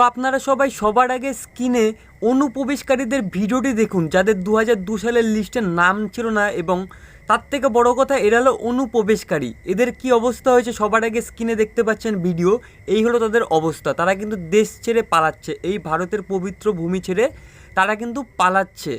তো আপনারা সবাই সবার আগে স্ক্রিনে অনুপ্রবেশকারীদের ভিডিওটি দেখুন, যাদের দু দু সালের লিস্টের নাম ছিল না এবং তার থেকে বড় কথা এরা হলো অনুপ্রবেশকারী। এদের কি অবস্থা হয়েছে সবার আগে স্ক্রিনে দেখতে পাচ্ছেন ভিডিও এই হলো তাদের অবস্থা। তারা কিন্তু দেশ ছেড়ে পালাচ্ছে, এই ভারতের পবিত্র ভূমি ছেড়ে তারা কিন্তু পালাচ্ছে।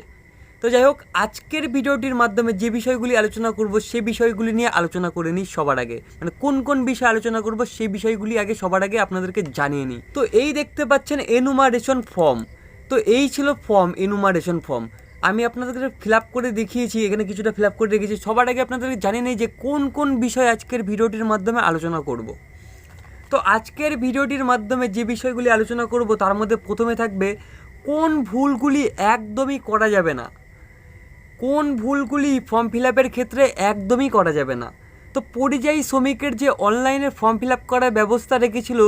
তো যাই হোক, আজকের ভিডিওটির মাধ্যমে যে বিষয়গুলি আলোচনা করব, সে বিষয়গুলি নিয়ে আলোচনা করে নিই সবার আগে। মানে কোন কোন বিষয় আলোচনা করব সেই বিষয়গুলি আগে সবার আগে আপনাদেরকে জানিয়ে নিই। তো এই দেখতে পাচ্ছেন এনুমারেশন ফর্ম তো এই ছিল ফর্ম এনুমারেশন ফর্ম আমি আপনাদেরকে ফিল আপ করে দেখিয়েছি, এখানে কিছুটা ফিল আপ করে রেখেছি সবার আগে আপনাদেরকে জানিয়ে নেই যে কোন কোন বিষয় আজকের ভিডিওটির মাধ্যমে আলোচনা করব। তো আজকের ভিডিওটির মাধ্যমে যে বিষয়গুলি আলোচনা করব, তার মধ্যে প্রথমে থাকবে কোন ভুলগুলি একদমই করা যাবে না। কোন ভুলগুলি ফর্ম ফিল আপের ক্ষেত্রে একদমই করা যাবে না? তো পরিযায়ী শ্রমিকের যে অনলাইনে ফর্ম ফিল আপ করার ব্যবস্থা রেখেছিল,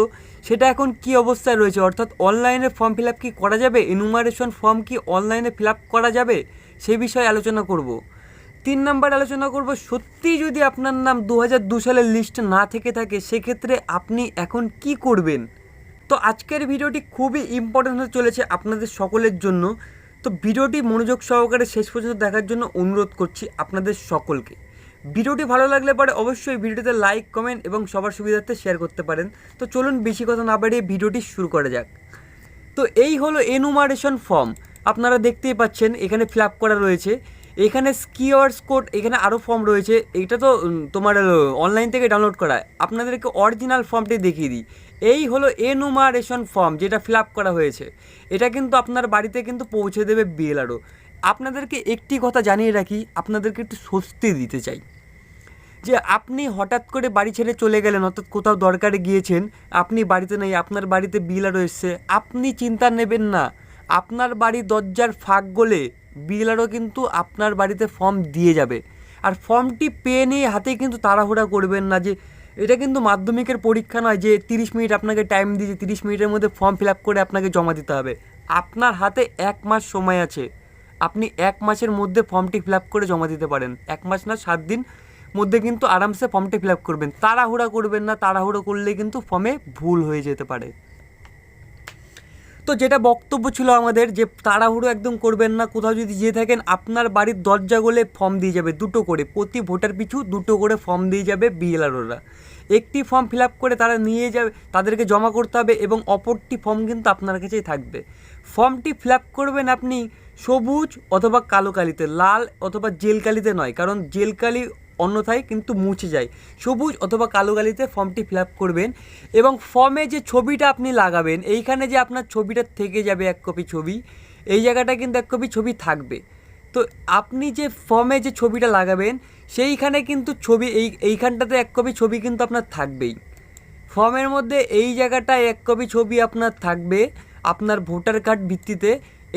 সেটা এখন কি অবস্থায় রয়েছে? অর্থাৎ অনলাইনে ফর্ম ফিল আপ কি করা যাবে? এনুমারেশন ফর্ম কি অনলাইনে ফিল আপ করা যাবে? সেই বিষয়ে আলোচনা করব। তিন নম্বর আলোচনা করব, সত্যি যদি আপনার নাম দু হাজার দু সালের লিস্ট না থেকে থাকে, সেক্ষেত্রে আপনি এখন কি করবেন? তো আজকের ভিডিওটি খুবই ইম্পর্টেন্ট হতে চলেছে আপনাদের সকলের জন্য। তো ভিডিওটি মনোযোগ সহকারে শেষ পর্যন্ত দেখার জন্য অনুরোধ করছি আপনাদের সকলকে। ভিডিওটি ভালো লাগলে পরে অবশ্যই ভিডিওতে লাইক কমেন্ট এবং সবার সুবিধার্থে শেয়ার করতে পারেন। তো চলুন বেশি কথা না বাড়িয়ে ভিডিওটি শুরু করা যাক। তো এই হলো এনুমারেশন ফর্ম আপনারা দেখতেই পাচ্ছেন, এখানে ফিল করা রয়েছে। এখানে স্কিওয়ার্স কোড এখানে আরও ফর্ম রয়েছে। এটা তো তোমার অনলাইন থেকে ডাউনলোড করা। আপনাদেরকে অরিজিনাল ফর্মটি দেখিয়ে দিই। এই হলো এনুমারেশন ফর্ম যেটা ফিল আপ করা হয়েছে। এটা কিন্তু আপনার বাড়িতে কিন্তু পৌঁছে দেবে বিএলআরও আপনাদেরকে একটি কথা জানিয়ে রাখি, আপনাদেরকে একটু স্বস্তি দিতে চাই। যে আপনি হঠাৎ করে বাড়ি ছেড়ে চলে গেলেন, অর্থাৎ কোথাও দরকারে গিয়েছেন, আপনি বাড়িতে নেই, আপনার বাড়িতে বিএলআরও এসছে, আপনি চিন্তা নেবেন না। আপনার বাড়ি দরজার ফাঁক গলে বিএলআরও কিন্তু আপনার বাড়িতে ফর্ম দিয়ে যাবে। আর ফর্মটি পেয়ে নিয়ে হাতে কিন্তু তাড়াহুড়া করবেন না যে এটা কিন্তু মাধ্যমিকের পরীক্ষা নয় যে তিরিশ মিনিট আপনাকে টাইম দিয়েছে, তিরিশ মিনিটের মধ্যে ফর্ম ফিল আপ করে আপনাকে জমা দিতে হবে। আপনার হাতে এক মাস সময় আছে। আপনি এক মাসের মধ্যে ফর্মটি ফিল আপ করে জমা দিতে পারেন। এক মাস না, সাত দিন মধ্যে কিন্তু আরামসে ফর্মটি ফিল আপ করবেন। তাড়াহুড়া করবেন না, তাড়াহুড়ো করলে কিন্তু ফর্মে ভুল হয়ে যেতে পারে। তো যেটা বক্তব্য ছিল আমাদের যে তাড়াহুড়ো একদম করবেন না, কোথাও যদি যেয়ে থাকেন, আপনার বাড়ির দরজা গলে ফর্ম দিয়ে যাবে দুটো করে। প্রতি ভোটার পিছু দুটো করে ফর্ম দিয়ে যাবে বিএলআরওরা একটি ফর্ম ফিল আপ করে তারা নিয়ে যাবে, তাদেরকে জমা করতে হবে এবং অপরটি ফর্ম কিন্তু আপনার কাছেই থাকবে। ফর্মটি ফিল আপ করবেন আপনি সবুজ অথবা কালো কালিতে, লাল অথবা জেল কালিতে নয়, কারণ জেল কালি অন্যথায় কিন্তু মুছে যায়। সবুজ অথবা কালো গালিতে ফর্মটি ফিল করবেন এবং ফর্মে যে ছবিটা আপনি লাগাবেন, এইখানে যে আপনার ছবিটা থেকে যাবে এক কপি ছবি, এই জায়গাটা কিন্তু এক কপি ছবি থাকবে। তো আপনি যে ফর্মে যে ছবিটা লাগাবেন, সেইখানে কিন্তু ছবি, এই, এইখানটাতে এক কপি ছবি কিন্তু আপনার থাকবেই। ফর্মের মধ্যে এই জায়গাটায় এক কপি ছবি আপনার থাকবে, আপনার ভোটার কার্ড ভিত্তিতে।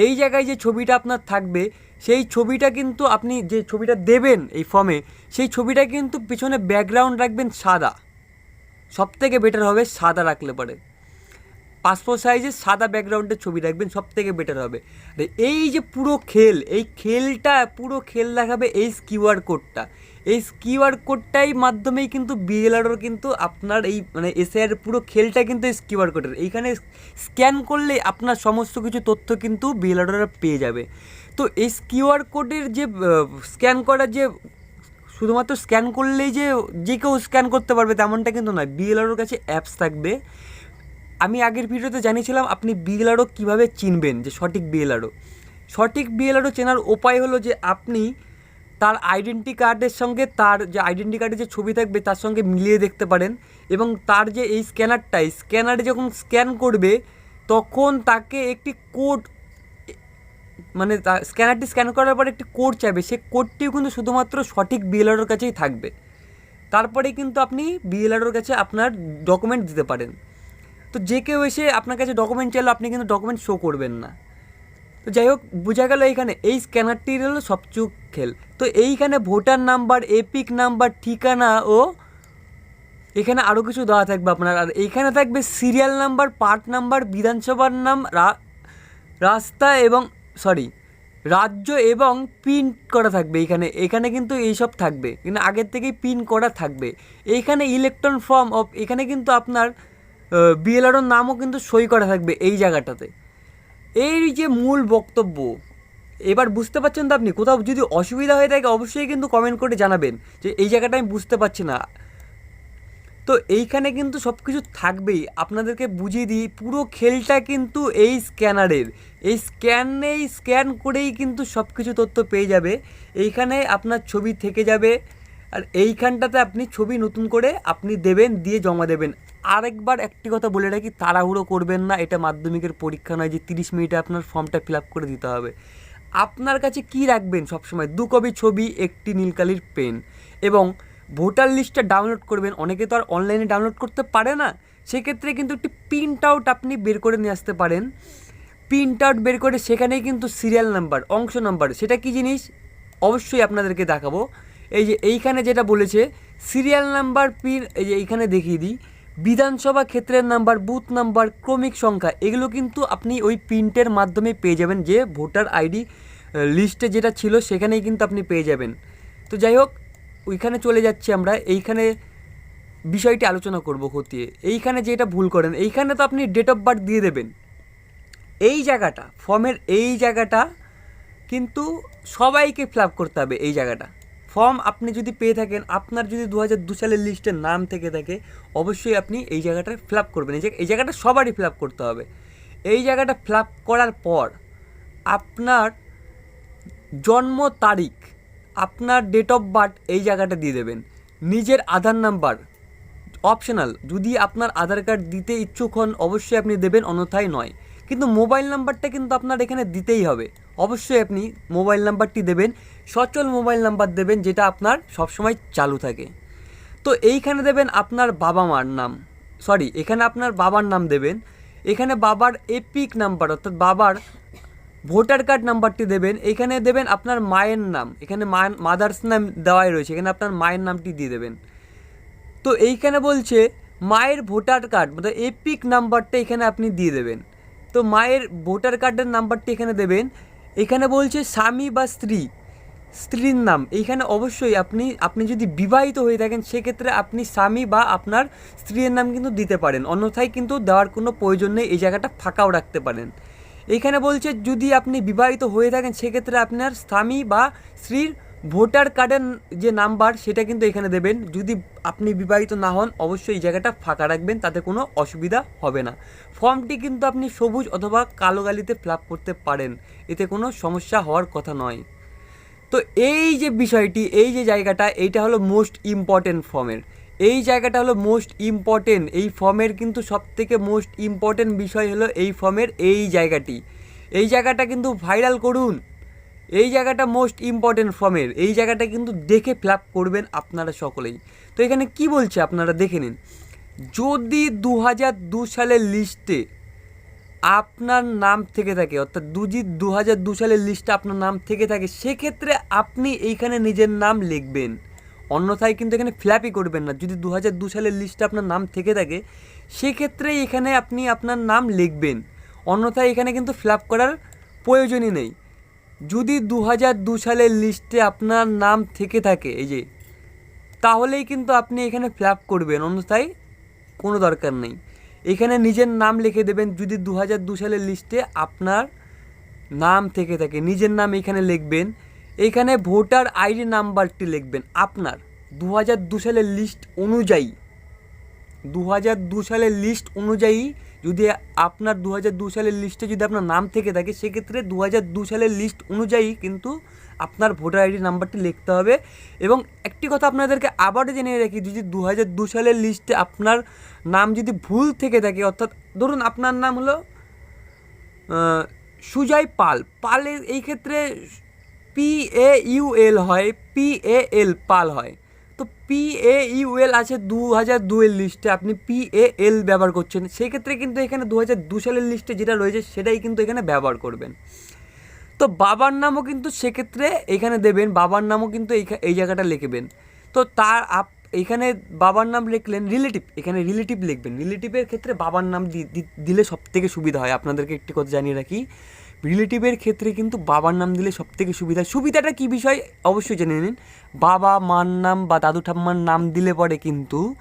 এই জায়গায় যে ছবিটা আপনার থাকবে সেই ছবিটা কিন্তু আপনি যে ছবিটা দেবেন এই ফর্মে সেই ছবিটা কিন্তু পিছনে ব্যাকগ্রাউন্ড রাখবেন সাদা। সব থেকে বেটার হবে সাদা রাখলে পরে। পাসপোর্ট সাইজের সাদা ব্যাকগ্রাউন্ডের ছবি রাখবেন সব থেকে বেটার হবে এই যে পুরো খেল, এই খেলটা, পুরো খেল দেখাবে এই কিউআর কোডটা এই কিউআর কোডটাই মাধ্যমেই কিন্তু বিএলআরওর কিন্তু আপনার এই মানে এসআইআর পুরো খেলটা কিন্তু এই কিউআর কোডের। এইখানে স্ক্যান করলে আপনার সমস্ত কিছু তথ্য কিন্তু বিএলআরওরা পেয়ে যাবে। তো এই কিউআর কোডের যে স্ক্যান করার যে, শুধুমাত্র স্ক্যান করলেই যে যে কেউ স্ক্যান করতে পারবে তেমনটা কিন্তু নয়। বিএলআরওর কাছে অ্যাপস থাকবে। আমি আগের ভিডিওতে জানিয়েছিলাম আপনি বিএলআরও কীভাবে চিনবেন যে সঠিক বিএলআরও। সঠিক বিএলআরও চেনার উপায় হলো যে আপনি তার আইডেন্টি কার্ডের সঙ্গে তার যে আইডেন্টি কার্ডে যে ছবি থাকবে তার সঙ্গে মিলিয়ে দেখতে পারেন এবং তার যে এই স্ক্যানারটা স্ক্যানারে যখন স্ক্যান করবে, তখন তাকে একটি কোড মানে স্ক্যানারটি স্ক্যান করার পর একটি কোড চাইবে। সেই কোডটিও কিন্তু শুধুমাত্র সঠিক বিএলআরওর কাছেই থাকবে। তারপরে কিন্তু আপনি বিএলআরওর কাছে আপনার ডকুমেন্ট দিতে পারেন। তো যে কেউ এসে আপনার কাছে ডকুমেন্ট চাইলো, আপনি কিন্তু ডকুমেন্ট শো করবেন না। তো যাই হোক, বোঝা গেল এইখানে এই স্ক্যানারটির হলো সবচুক খেল। তো এইখানে ভোটার নাম্বার, এপিক নাম্বার, ঠিকানা ও এখানে আরও কিছু দেওয়া থাকবে আপনার। আর এইখানে থাকবে সিরিয়াল নাম্বার পার্ট নাম্বার, বিধানসভার নাম রাস্তা এবং, সরি, রাজ্য এবং পিন করা থাকবে এইখানে। এখানে কিন্তু এইসব থাকবে। কিন্তু আগের থেকেই পিন করা থাকবে। এইখানে ইলেকট্রন ফর্ম অফ, এখানে কিন্তু আপনার বিএলআরওর নামও কিন্তু সই করা থাকবে এই জায়গাটাতে। এই যে মূল বক্তব্য এবার বুঝতে পারছেন তো আপনি, কোথাও যদি অসুবিধা হয়ে থাকে, অবশ্যই কিন্তু কমেন্ট করে জানাবেন যে এই জায়গাটা আমি বুঝতে পারছি না। তো এইখানে কিন্তু সব কিছু থাকবেই। আপনাদেরকে বুঝিয়ে দিই, পুরো খেলটা কিন্তু এই স্ক্যানারের এই স্ক্যানেই স্ক্যান করেই কিন্তু সব কিছু তথ্য পেয়ে যাবে। এইখানে আপনার ছবি থেকে যাবে। আর এইখানটাতে আপনি ছবি নতুন করে আপনি দেবেন, দিয়ে জমা দেবেন। আরেকবার একটি কথা বলে রাখি, তাড়াহুড়ো করবেন না। এটা মাধ্যমিকের পরীক্ষা নয় যে তিরিশ মিনিটে আপনার ফর্মটা ফিল আপ করে দিতে হবে। আপনার কাছে কি রাখবেন সবসময়? দু কপি ছবি, একটি নীলকালির পেন এবং ভোটার লিস্টটা ডাউনলোড করবেন। অনেকে তো আর অনলাইনে ডাউনলোড করতে পারে না। সেক্ষেত্রে কিন্তু একটি প্রিন্ট আউট আপনি বের করে নিয়ে আসতে পারেন। প্রিন্ট আউট বের করে সেখানেই কিন্তু সিরিয়াল নাম্বার অংশ নাম্বার সেটা কি জিনিস? অবশ্যই আপনাদেরকে দেখাবো। এই যে এইখানে যেটা বলেছে সিরিয়াল নাম্বার পিন এই যে এইখানে দেখিয়ে দিই। বিধানসভা ক্ষেত্রের নাম্বার বুথ নাম্বার ক্রমিক সংখ্যা, এগুলো কিন্তু আপনি ওই প্রিন্টের মাধ্যমে পেয়ে যাবেন যে ভোটার আইডি লিস্টে যেটা ছিল সেখানেই কিন্তু আপনি পেয়ে যাবেন। তো যাই হোক, ওইখানে চলে যাচ্ছি আমরা। এইখানে বিষয়টি আলোচনা করব খতিয়ে। এইখানে যেটা ভুল করেন, এইখানে তো আপনি ডেট অফ বার্থ দিয়ে দেবেন। এই জায়গাটা ফর্মের এই জায়গাটা কিন্তু সবাইকে ফিল করতে হবে এই জায়গাটা। ফর্ম আপনি যদি পেয়ে থাকেন, আপনার যদি দু হাজার দু সালের লিস্টের নাম থেকে থাকে, অবশ্যই আপনি এই জায়গাটা ফিল করবেন। এই জায়গা এই জায়গাটা সবারই ফিল করতে হবে। এই জায়গাটা ফিল করার পর আপনার জন্ম তারিখ, আপনার ডেট অফ বার্থ এই জায়গাটা দিয়ে দেবেন। নিজের আধার নাম্বার অপশনাল যদি আপনার আধার কার্ড দিতে ইচ্ছুক হন, অবশ্যই আপনি দেবেন, অন্যথায় নয়। কিন্তু মোবাইল নাম্বারটা কিন্তু আপনার এখানে দিতেই হবে। অবশ্যই আপনি মোবাইল নাম্বারটি দেবেন, সচল মোবাইল নাম্বার দেবেন, যেটা আপনার সবসময় চালু থাকে। তো এইখানে দেবেন আপনার বাবা মার নাম। সরি এখানে আপনার বাবার নাম দেবেন। এখানে বাবার এপিক নাম্বার অর্থাৎ বাবার ভোটার কার্ড নাম্বারটি দেবেন, এখানে দেবেন আপনার মায়ের নাম, এখানে মাদার্স নাম দেওয়াই রয়েছে, এখানে আপনার মায়ের নামটি দিয়ে দেবেন। তো এইখানে বলছে, মায়ের ভোটার কার্ড মানে এপিক নাম্বারটা এখানে আপনি দিয়ে দেবেন। তো মায়ের ভোটার কার্ডের নাম্বারটি এখানে দেবেন, এখানে বলছে স্বামী বা স্ত্রী, স্ত্রীর নাম, এইখানে অবশ্যই আপনি আপনি যদি বিবাহিত হয়ে থাকেন, সেক্ষেত্রে আপনি স্বামী বা আপনার স্ত্রীর নাম কিন্তু দিতে পারেন, অন্যথায় কিন্তু দেওয়ার কোনো প্রয়োজন নেই, এই জায়গাটা ফাঁকাও রাখতে পারেন। এইখানে বলছে, যদি আপনি বিবাহিত হয়ে থাকেন, সেক্ষেত্রে আপনার স্বামী বা স্ত্রীর ভোটার কার্ডের যে নাম্বার, সেটা কিন্তু এখানে দেবেন। যদি আপনি বিবাহিত না হন, অবশ্যই এই জায়গাটা ফাঁকা রাখবেন, তাতে কোনো অসুবিধা হবে না। ফর্মটি কিন্তু আপনি সবুজ অথবা কালো গালিতে ফিল করতে পারেন, এতে কোনো সমস্যা হওয়ার কথা নয়। তো এই যে বিষয়টি, এই যে জায়গাটা, এইটা হলো মোস্ট ইম্পর্টেন্ট ফর্মের এই জায়গাটা হলো মোস্ট ইম্পর্টেন্ট এই ফর্মের কিন্তু সবথেকে মোস্ট ইম্পর্টেন্ট বিষয় হলো এই ফর্মের এই জায়গাটি। এই জায়গাটা কিন্তু ভাইরাল করুন। এই জায়গাটা মোস্ট ইম্পর্টেন্ট ফর্মের এই জায়গাটা কিন্তু দেখে ফিল করবেন আপনারা সকলেই। তো এখানে কি বলছে আপনারা দেখে নিন। যদি দু হাজার দু সালের লিস্টে আপনার নাম থেকে থাকে, অর্থাৎ দুজি দু হাজার দু সালের লিস্টে আপনার নাম থেকে থাকে, সেক্ষেত্রে আপনি এইখানে নিজের নাম লিখবেন। অন্যথায় কিন্তু এখানে ফ্ল্যাপই করবেন না। যদি দু হাজার দু সালের লিস্টে আপনার নাম থেকে থাকে সেক্ষেত্রে এখানে আপনি আপনার নাম লিখবেন। অন্যথায় এখানে কিন্তু ফ্ল্যাপ করার প্রয়োজনই নেই। যদি দু হাজার দু সালের লিস্টে আপনার নাম থেকে থাকে, এই যে, তাহলেই কিন্তু আপনি এখানে ফ্ল্যাপ করবেন। অন্যথায় কোনো দরকার নেই। এখানে নিজের নাম লিখে দেবেন। যদি দু হাজার দু সালের লিস্টে আপনার নাম থেকে থাকে, নিজের নাম এখানে লিখবেন। এখানে ভোটার আইডি নাম্বারটি লিখবেন। আপনার দু হাজার দু সালের লিস্ট অনুযায়ী দু হাজার দু সালের লিস্ট অনুযায়ী যদি আপনার দু হাজার দু সালের লিস্টে যদি আপনার নাম থেকে থাকে, সেক্ষেত্রে দু হাজার দু সালের লিস্ট অনুযায়ী কিন্তু আপনার ভোটার আইডি নাম্বারটি লিখতে হবে। এবং একটি কথা আপনাদেরকে আবারও জেনে রাখি, যদি দু হাজার দু সালের লিস্টে আপনার নাম যদি ভুল থেকে থাকে, অর্থাৎ ধরুন আপনার নাম হলো সুজয় পাল, পালের এই ক্ষেত্রে পি এ ইউ এল হয় পি এ এল পাল হয়। তো পি এ ইউ এল আছে দু হাজার দুয়ের লিস্টে আপনি পি এ এল ব্যবহার করছেন। সেই ক্ষেত্রে কিন্তু এখানে দু হাজার দু সালের লিস্টে যেটা রয়েছে, সেটাই কিন্তু এখানে ব্যবহার করবেন। তো বাবার নামও কিন্তু সেক্ষেত্রে এখানে দেবেন, বাবার নামও কিন্তু এই জায়গাটা লিখবেন। তো তার আপ, এখানে বাবার নাম লিখলেন রিলেটিভ এখানে রিলেটিভ লিখবেন। রিলেটিভের ক্ষেত্রে বাবার নাম দিলে সব থেকে সুবিধা হয়। আপনাদেরকে একটি কথা জানিয়ে রাখি। রিলেটিভের ক্ষেত্রে কিন্তু বাবার নাম দিলে সব থেকে সুবিধা। সুবিধাটা কী বিষয়? অবশ্যই জেনে নিন। বাবা, মার নাম বা দাদু ঠাম্মার নাম দিলে পরে কিন্তু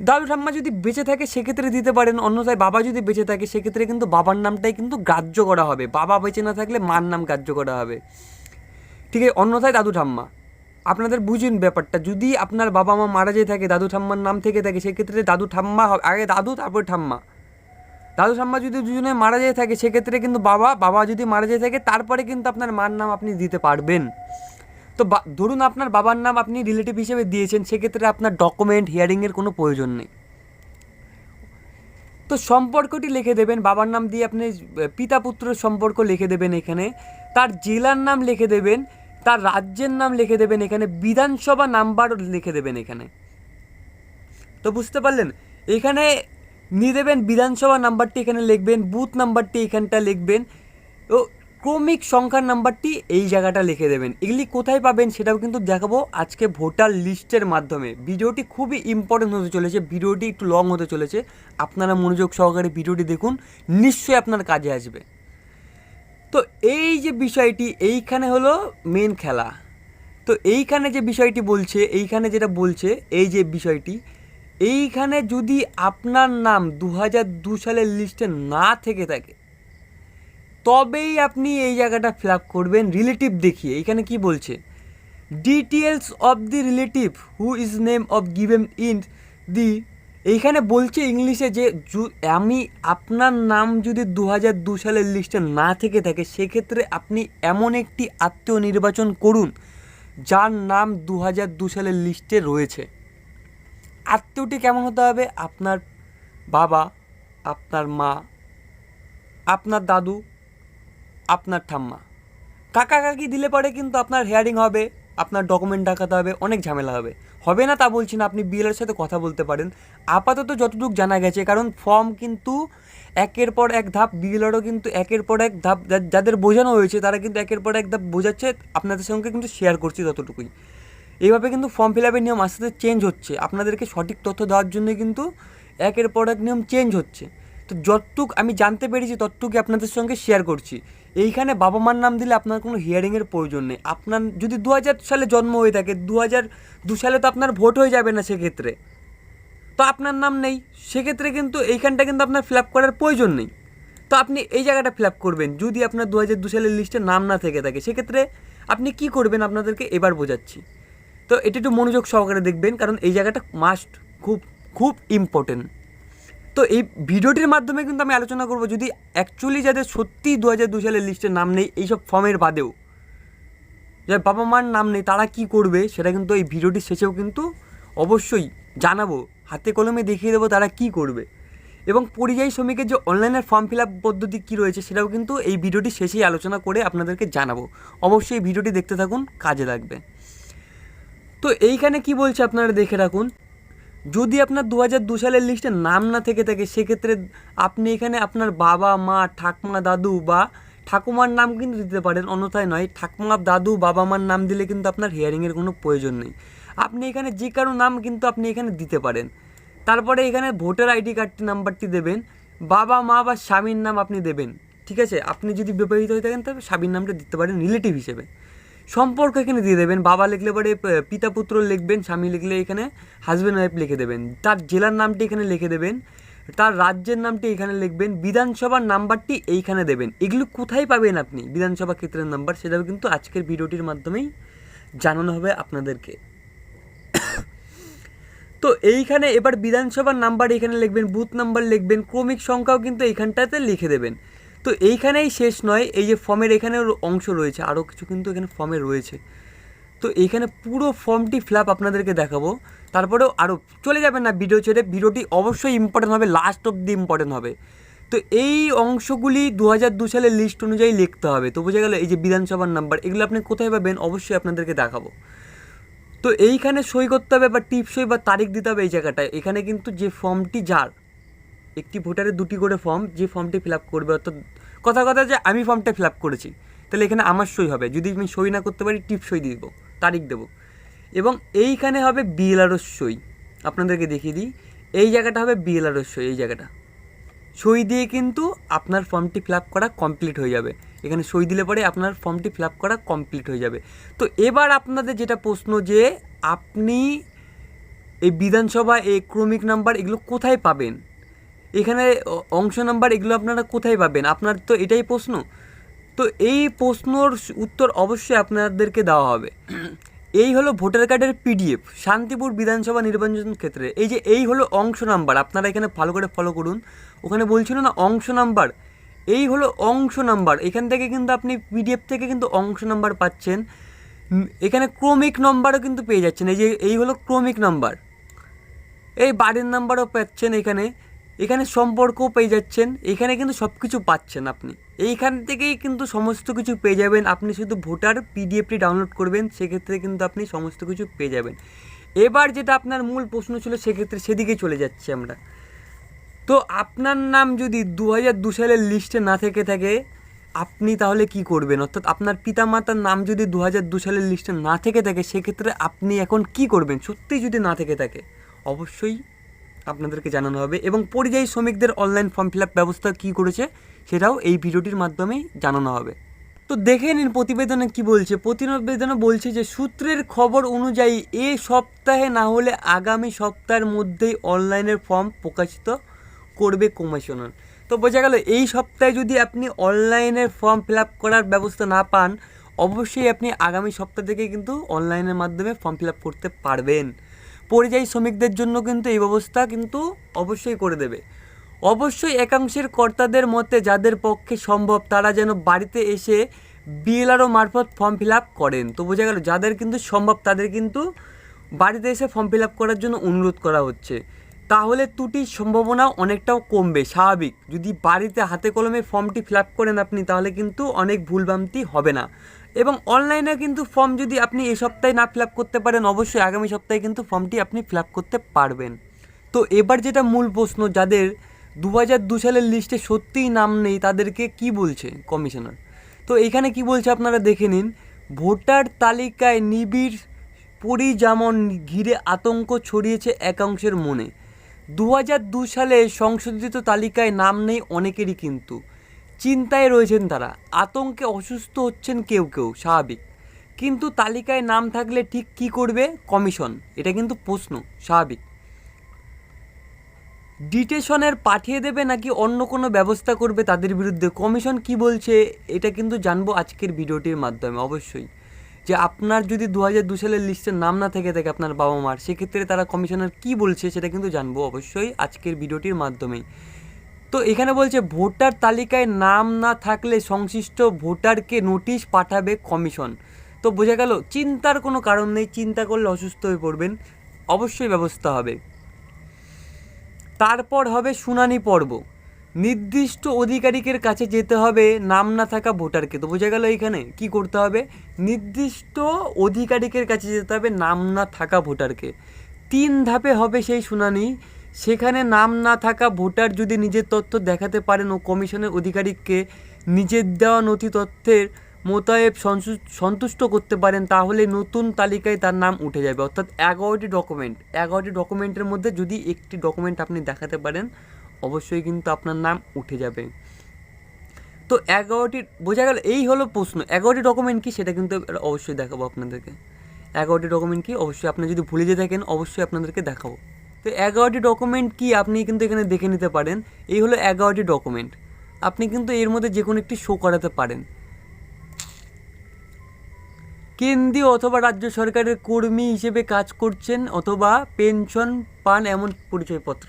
দাদু ঠাম্মা যদি বেঁচে থাকে, সেক্ষেত্রে দিতে পারেন। অন্যথায় বাবা যদি বেঁচে থাকে, সেক্ষেত্রে কিন্তু বাবার নামটাই কিন্তু গ্রাহ্য করা হবে। বাবা বেঁচে না থাকলে মার নাম গ্রাহ্য করা হবে। ঠিক আছে? অন্যথায় দাদু ঠাম্মা। আপনাদের বুঝুন ব্যাপারটা। যদি আপনার বাবা মা মারা যেয়ে থাকে, দাদু ঠাম্মার নাম থেকে থাকে, সেক্ষেত্রে দাদু ঠাম্মা হবে। আগে দাদু, তারপর ঠাম্মা। দাদু ঠাম্মা যদি দুজনে মারা যেয়ে থাকে, সেক্ষেত্রে কিন্তু বাবা বাবা যদি মারা যেয়ে থাকে, তারপরে কিন্তু আপনার মার নাম আপনি দিতে পারবেন। তো ধরুন আপনার বাবার নাম আপনি রিলেটিভ হিসেবে দিয়েছেন, সেক্ষেত্রে আপনার ডকুমেন্ট হিয়ারিংয়ের কোনো প্রয়োজন নেই। তো সম্পর্কটি লিখে দেবেন, বাবার নাম দিয়ে আপনি, পিতা পুত্রের সম্পর্ক লিখে দেবেন এখানে, তার জেলার নাম লিখে দেবেন, তার রাজ্যের নাম লিখে দেবেন এখানে, বিধানসভা নাম্বার লিখে দেবেন এখানে। তো বুঝতে পারলেন? এখানে নিয়ে দেবেন বিধানসভা নাম্বারটি এখানে লিখবেন, বুথ নাম্বারটি এখানটা লিখবেন, ও ক্রমিক সংখ্যার নাম্বারটি এই জায়গাটা লিখে দেবেন। এগুলি কোথায় পাবেন সেটাও কিন্তু দেখাবো আজকে ভোটার লিস্টের মাধ্যমে। ভিডিওটি খুবই ইম্পর্টেন্ট হতে চলেছে, ভিডিওটি একটু লং হতে চলেছে। আপনারা মনোযোগ সহকারে ভিডিওটি দেখুন, নিশ্চয়ই আপনার কাজে আসবে। তো এই যে বিষয়টি, এইখানে হলো মেন খেলা। তো এইখানে যে বিষয়টি বলছে, এইখানে যেটা বলছে, এই যে বিষয়টি এইখানে যদি আপনার নাম দু দু সালের লিস্টে না থেকে থাকে, তবেই আপনি এই জায়গাটা ফিল আপ করবেন রিলেটিভ দেখিয়ে। এইখানে কি বলছে? Details of the relative who is name of given in the এইখানে বলছে ইংলিশে যে আমি আপনার নাম যদি দু দু সালের লিস্টে না থেকে থাকে, সেক্ষেত্রে আপনি এমন একটি আত্মীয় নির্বাচন করুন, যার নাম দু দু সালের লিস্টে রয়েছে। আত্মীয়টি কেমন হতে হবে? আপনার বাবা, আপনার মা, আপনার দাদু, আপনার ঠাম্মা। কাকা কাকি দিলে পরে কিন্তু আপনার হেয়ারিং হবে, আপনার ডকুমেন্ট দেখাতে হবে, অনেক ঝামেলা হবে। হবে না তা বলছি না, আপনি বিএলের সাথে কথা বলতে পারেন। আপাতত যতটুকু জানা গেছে, কারণ ফর্ম কিন্তু একের পর এক ধাপ বিএলআরও কিন্তু একের পর এক ধাপ যাদের বোঝানো হয়েছে, তারা কিন্তু একের পর এক ধাপ বোঝাচ্ছে। আপনাদের সঙ্গে কিন্তু শেয়ার করছি ততটুকুই। এইভাবে কিন্তু ফর্ম ফিল আপের নিয়ম আস্তে আস্তে চেঞ্জ হচ্ছে। আপনাদেরকে সঠিক তথ্য দেওয়ার জন্যই কিন্তু একের পর এক নিয়ম চেঞ্জ হচ্ছে। তো যতটুক আমি জানতে পেরেছি, ততটুকুই আপনাদের সঙ্গে শেয়ার করছি। এইখানে বাবা মার নাম দিলে আপনার কোনো হিয়ারিংয়ের প্রয়োজন নেই। আপনার, যদি দু হাজার সালে জন্ম হয়ে থাকে দু দু সালে তো আপনার ভোট হয়ে যাবে না সেক্ষেত্রে। তো আপনার নাম নেই। সেক্ষেত্রে কিন্তু এইখানটা কিন্তু আপনার ফিল আপ করার প্রয়োজন নেই। তো আপনি এই জায়গাটা ফিল আপ করবেন। যদি আপনার দু হাজার দু সালের লিস্টে নাম না থেকে থাকে, সেক্ষেত্রে আপনি কি করবেন আপনাদেরকে এবার বোঝাচ্ছি। তো এটা একটু মনোযোগ সহকারে দেখবেন, কারণ এই জায়গাটা মাস্ট খুব খুব ইম্পর্টেন্ট তো এই ভিডিওটির মাধ্যমে কিন্তু আমি আলোচনা করব যদি অ্যাকচুয়ালি যাদের সত্যি দু হাজার দু সালের লিস্টে নাম নেই, এইসব ফর্মের বাদেও। যার বাবা মার নাম নেই, তারা কি করবে, সেটা কিন্তু এই ভিডিওটির শেষেও কিন্তু অবশ্যই জানাব। হাতে কলমে দেখিয়ে দেবো তারা কি করবে। এবং পরিযায়ী শ্রমিকের যে অনলাইনের ফর্ম ফিল আপ পদ্ধতি কী রয়েছে, সেটাও কিন্তু এই ভিডিওটি শেষেই আলোচনা করে আপনাদেরকে জানাব। অবশ্যই এই ভিডিওটি দেখতে থাকুন, কাজে লাগবে। তো এইখানে কি বলছে আপনারা দেখে রাখুন। যদি আপনার দু হাজার দু সালের লিস্টে নাম না থেকে থাকে, সেক্ষেত্রে আপনি এখানে আপনার বাবা, মা, ঠাকমা, দাদু বা ঠাকুমার নাম কিন্তু দিতে পারেন, অন্যথায় নয়। ঠাকুমা, দাদু, বাবা, মার নাম দিলে কিন্তু আপনার হিয়ারিংয়ের কোনো প্রয়োজন নেই। আপনি এখানে যে কারও নাম কিন্তু আপনি এখানে দিতে পারেন। তারপরে এখানে ভোটার আইডি কার্ডটি নাম্বারটি দেবেন, বাবা, মা বা স্বামীর নাম আপনি দেবেন। ঠিক আছে? আপনি যদি বিবাহিত হয়ে থাকেন, তবে স্বামীর নামটা দিতে পারেন, রিলেটিভ হিসেবে। সম্পর্ক এখানে দিয়ে দেবেন, বাবা লিখলে পরে পিতা পুত্র লিখবেন, স্বামী লিখলে এখানে হাজব্যান্ড ওয়াইফ লিখে দেবেন। তার জেলার নামটি এখানে লিখে দেবেন, তার রাজ্যের নামটি এখানে লিখবেন, বিধানসভার নাম্বারটি এইখানে দেবেন। এগুলো কোথায় পাবেন আপনি? বিধানসভা ক্ষেত্রের নাম্বার, সেটাও কিন্তু আজকের ভিডিওটির মাধ্যমেই জানানো হবে আপনাদেরকে। তো এইখানে এবার বিধানসভার নাম্বার এখানে লিখবেন, বুথ নাম্বার লিখবেন, ক্রমিক সংখ্যাও কিন্তু এইখানটাতে লিখে দেবেন। তো এইখানেই শেষ নয়, এই যে ফর্মের এখানে অংশ রয়েছে, আরও কিছু কিন্তু এখানে ফর্মে রয়েছে। তো এইখানে পুরো ফর্মটি ফিল আপ আপনাদেরকে দেখাবো। তারপরেও আরও চলে যাবেন না ভিডিও ছেড়ে, ভিডিওটি অবশ্যই ইম্পর্টেন্ট হবে লাস্ট অব দি ইম্পর্টেন্ট হবে। তো এই অংশগুলি দু হাজার দু সালের লিস্ট অনুযায়ী লিখতে হবে। তো বুঝে গেল এই যে বিধানসভার নাম্বার এগুলো আপনি কোথায় পাবেন? অবশ্যই আপনাদেরকে দেখাবো। তো এইখানে সই করতে হবে বা টিপ সই বা তারিখ দিতে হবে এই জায়গাটায়। এখানে কিন্তু যে ফর্মটি যার একটি ভোটারের দুটি করে ফর্ম যে ফর্মটি ফিল আপ করবে, অর্থাৎ কথা কথা যে আমি ফর্মটা ফিল আপ করেছি, তাহলে এখানে আমার সই হবে। যদি আমি সই না করতে পারি, টিপ সই দেবো, তারিখ দেবো। এবং এইখানে হবে বিএলআরও সই। আপনাদেরকে দেখিয়ে দিই, এই জায়গাটা হবে বিএলআরও সই, এই জায়গাটা। সই দিয়ে কিন্তু আপনার ফর্মটি ফিল আপ করা কমপ্লিট হয়ে যাবে। এখানে সই দিলে পরে আপনার ফর্মটি ফিল আপ করা কমপ্লিট হয়ে যাবে। তো এবার আপনাদের যেটা প্রশ্ন যে আপনি এই বিধানসভা, এই ক্রমিক নাম্বার এগুলো কোথায় পাবেন? এখানে অংশ নাম্বার এগুলো আপনারা কোথায় পাবেন? আপনার তো এটাই প্রশ্ন। তো এই প্রশ্নর উত্তর অবশ্যই আপনাদেরকে দেওয়া হবে। এই হলো ভোটার কার্ডের পিডিএফ, শান্তিপুর বিধানসভা নির্বাচন ক্ষেত্রে। এই যে এই হলো অংশ নাম্বার, আপনারা এখানে ভালো করে ফলো করুন। ওখানে বলছিল না অংশ নাম্বার। এই হলো অংশ নাম্বার, এখান থেকে কিন্তু আপনি পিডিএফ থেকে কিন্তু অংশ নাম্বার পাচ্ছেন। এখানে ক্রমিক নাম্বারও কিন্তু পেয়ে যাচ্ছেন। এই যে, এই হলো ক্রমিক নাম্বার। এই বাড়ির নাম্বারও পাচ্ছেন এখানে। এখানে সম্পর্কও পেয়ে যাচ্ছেন, এখানে কিন্তু সব কিছু পাচ্ছেন আপনি। এইখান থেকেই কিন্তু সমস্ত কিছু পেয়ে যাবেন, আপনি শুধু ভোটার পিডিএফটি ডাউনলোড করবেন, সেক্ষেত্রে কিন্তু আপনি সমস্ত কিছু পেয়ে যাবেন। এবার যেটা আপনার মূল প্রশ্ন ছিল, সেক্ষেত্রে সেদিকে চলে যাচ্ছি আমরা। তো আপনার নাম যদি দু হাজার দু সালের লিস্টে না থেকে থাকে, আপনি তাহলে কি করবেন? অর্থাৎ আপনার পিতামাতার নাম যদি দু হাজার দু সালের লিস্টে না থেকে থাকে, সেক্ষেত্রে আপনি এখন কি করবেন? সত্যিই যদি না থেকে থাকে, অবশ্যই আপনাদেরকে জানানো হবে এবং পরিযায়ী শ্রমিকদের অনলাইন ফর্ম ফিল ব্যবস্থা কী করেছে সেটাও এই ভিডিওটির মাধ্যমে জানানো হবে। তো দেখে নিন প্রতিবেদনে কি বলছে। প্রতিবেদনে বলছে যে, সূত্রের খবর অনুযায়ী এ সপ্তাহে না হলে আগামী সপ্তাহের মধ্যেই অনলাইনের ফর্ম প্রকাশিত করবে কমিশনার তো বোঝা গেল, এই সপ্তাহে যদি আপনি অনলাইনের ফর্ম ফিল করার ব্যবস্থা না পান, অবশ্যই আপনি আগামী সপ্তাহ থেকে কিন্তু অনলাইনের মাধ্যমে ফর্ম ফিল করতে পারবেন। পরিযায়ী শ্রমিকদের জন্য কিন্তু এই ব্যবস্থা কিন্তু অবশ্যই করে দেবে। অবশ্যই একাংশের কর্তাদের মতে যাদের পক্ষে সম্ভব তারা যেন বাড়িতে এসে বিএলআরও মারফত ফর্ম ফিল আপ করেন। তো বোঝা গেল যাদের কিন্তু সম্ভব তাদের কিন্তু বাড়িতে এসে ফর্ম ফিল আপ করার জন্য অনুরোধ করা হচ্ছে। তাহলে ত্রুটির সম্ভাবনা অনেকটাও কমবে, স্বাভাবিক। যদি বাড়িতে হাতে কলমে ফর্মটি ফিল আপ করেন আপনি তাহলে কিন্তু অনেক ভুলভ্রান্তি হবে না। এবং অনলাইনে কিন্তু ফর্ম যদি আপনি এই সপ্তাহে না ফিল করতে পারেন, অবশ্যই আগামী সপ্তাহে কিন্তু ফর্মটি আপনি ফিল করতে পারবেন। তো এবার যেটা মূল প্রশ্ন, যাদের দু হাজার দু সালের লিস্টে সত্যিই নাম নেই, তাদেরকে কি বলছে কমিশনার তো এখানে কি বলছে আপনারা দেখে নিন, ভোটার তালিকায় নিবিড় পরিযামন ঘিরে আতঙ্ক ছড়িয়েছে একাংশের মনে। দু হাজার দু সালে সংশোধিত তালিকায় নাম নেই অনেকেরই কিন্তু। চিন্তায় রয়েছেন তারা। আতঙ্কে অসুস্থ হচ্ছেন কেউ কেউ, স্বাভাবিক। কিন্তু তালিকায় নাম থাকলে ঠিক কী করবে? কমিশন। এটা কিন্তু প্রশ্ন, স্বাভাবিক। ডিটেশনের পাঠিয়ে দেবে নাকি অন্য কোনো ব্যবস্থা করবে তাদের বিরুদ্ধে? কমিশন কি বলছে? এটা কিন্তু জানব আজকের ভিডিওটির মাধ্যমে, অবশ্যই। যে আপনার যদি দু হাজার দু সালের লিস্টের নাম না থেকে থাকে আপনার বাবা মার সেক্ষেত্রে তারা কমিশনার কি বলছে সেটা কিন্তু জানব অবশ্যই আজকের ভিডিওটির মাধ্যমেই। তো এখানে বলছে ভোটার তালিকায় নাম না থাকলে সংশ্লিষ্ট ভোটারকে নোটিশ পাঠাবে কমিশন। তো বোঝা গেল, চিন্তার কোনো কারণ নেই, চিন্তা করলে অসুস্থ হয়ে পড়বেন, অবশ্যই ব্যবস্থা হবে। তারপর হবে শুনানি পর্ব। নির্দিষ্ট অধিকারিকের কাছে যেতে হবে নাম না থাকা ভোটারকে। তো বোঝা গেল এখানে কি করতে হবে? নির্দিষ্ট অধিকারিকের কাছে যেতে হবে নাম না থাকা ভোটারকে। তিন ধাপে হবে সেই শুনানি। সেখানে নাম না থাকা ভোটার যদি নিজের তথ্য দেখাতে পারেন ও কমিশনের অধিকারিককে নিজের দেওয়া নথি তথ্যের মোতায়েব সন্তু- সন্তুষ্ট করতে পারেন, তাহলে নতুন তালিকায় তার নাম উঠে যাবে। অর্থাৎ এগারোটি ডকুমেন্ট এগারোটি ডকুমেন্টের মধ্যে যদি একটি ডকুমেন্ট আপনি দেখাতে পারেন, অবশ্যই কিন্তু আপনার নাম উঠে যাবে। তো এগারোটি, বোঝা গেল, এই হলো প্রশ্ন। এগারোটি ডকুমেন্ট কি? সেটা কিন্তু অবশ্যই দেখাবো আপনাদেরকে। এগারোটি ডকুমেন্ট কি? অবশ্যই আপনি যদি ভুলে যেয়ে থাকেন, অবশ্যই আপনাদেরকে দেখাবো। তো এগারোটি ডকুমেন্ট কি আপনি কিন্তু এখানে দেখে নিতে পারেন। এই হলো এগারোটি ডকুমেন্ট আপনি কিন্তু এর মধ্যে যে কোনো একটি শো করাতে পারেন। কেন্দ্রীয় অথবা রাজ্য সরকারের কর্মী হিসেবে কাজ করছেন অথবা পেনশন পান এমন পরিচয়পত্র।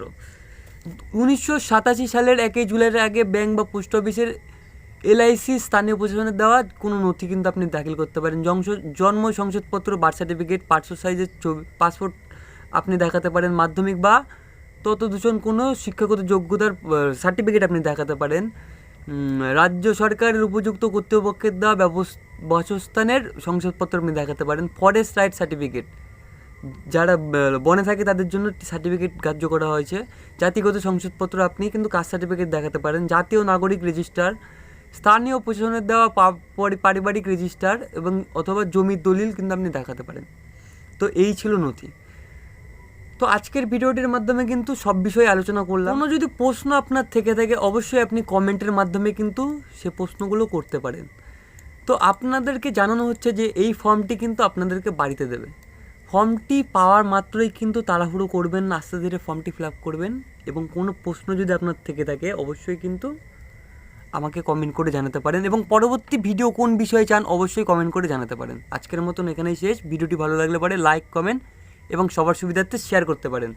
উনিশশো সাতাশি সালের একই জুলাইয়ের আগে ব্যাংক বা পোস্ট অফিসের এলআইসি স্থানীয় প্রশাসনের দেওয়া কোনো নথি কিন্তু আপনি দাখিল করতে পারেন। জন্ম সংসদপত্র বার্থ সার্টিফিকেট পাঁচশো সাইজের ছবি পাসপোর্ট আপনি দেখাতে পারেন মাধ্যমিক বা তত দূষণ কোনো শিক্ষাগত যোগ্যতার সার্টিফিকেট আপনি দেখাতে পারেন। রাজ্য সরকারের উপযুক্ত কর্তৃপক্ষের দেওয়া বাসস্থানের সংসদপত্র আপনি দেখাতে পারেন ফরেস্ট রাইট সার্টিফিকেট যারা বনে থাকে তাদের জন্য সার্টিফিকেট গ্রাহ্য করা হয়েছে। জাতিগত সংসদপত্র আপনি কিন্তু কাস্ট সার্টিফিকেট দেখাতে পারেন। জাতীয় নাগরিক রেজিস্টার স্থানীয় প্রশাসনের দেওয়া পারিবারিক রেজিস্টার এবং অথবা জমির দলিল কিন্তু আপনি দেখাতে পারেন। তো এই ছিল নথি। তো আজকের ভিডিওটির মাধ্যমে কিন্তু সব বিষয়ে আলোচনা করলাম। কোনো যদি প্রশ্ন আপনার থেকে থাকে, অবশ্যই আপনি কমেন্টের মাধ্যমে কিন্তু সে প্রশ্নগুলো করতে পারেন। তো আপনাদেরকে জানানো হচ্ছে যে, এই ফর্মটি কিন্তু আপনাদেরকে বাড়িতে দেবে। ফর্মটি পাওয়ার মাত্রই কিন্তু তাড়াহুড়ো করবেন না, আস্তে ধীরে ফর্মটি ফিল আপ করবেন এবং কোনো প্রশ্ন যদি আপনার থেকে থাকে, অবশ্যই কিন্তু আমাকে কমেন্ট করে জানাতে পারেন এবং পরবর্তী ভিডিও কোন বিষয়ে চান, অবশ্যই কমেন্ট করে জানাতে পারেন। আজকের মতন এখানেই শেষ। ভিডিওটি ভালো লাগলে পরে, লাইক, কমেন্ট এবং সবার সুবিধার্থে শেয়ার করতে পারেন।